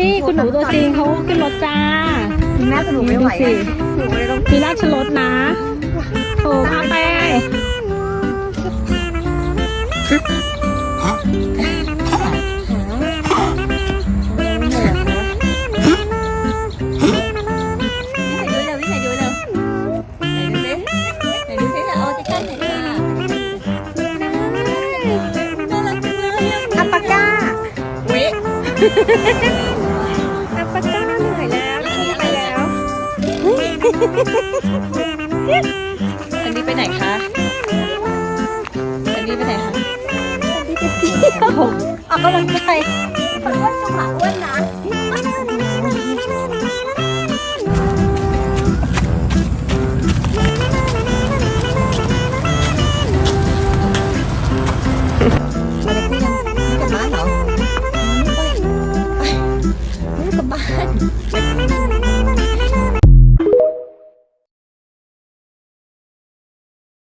สิคุณหนูตัวจริงเขาขึ้นรถจ้าน่าสนุกไม่ไหวดูสิหนูเลยต้องมีราชรถนะโถพาไปดูเร็วพี่ไหนดูเร็วไหนดูสิไหนดูสิเอาใกล้ๆหน่อยค่ะน่ารักจังเลยอัปปาก้าวิ อันนี้ไปไหนคะอันนี้ไปไหนคะออกกำลังกายคนอ้วนจังหวะอ้วนนะมาเลยพี่ยังไม่กลับบ้านเหรอไม่ไปไม่กลับบ้าน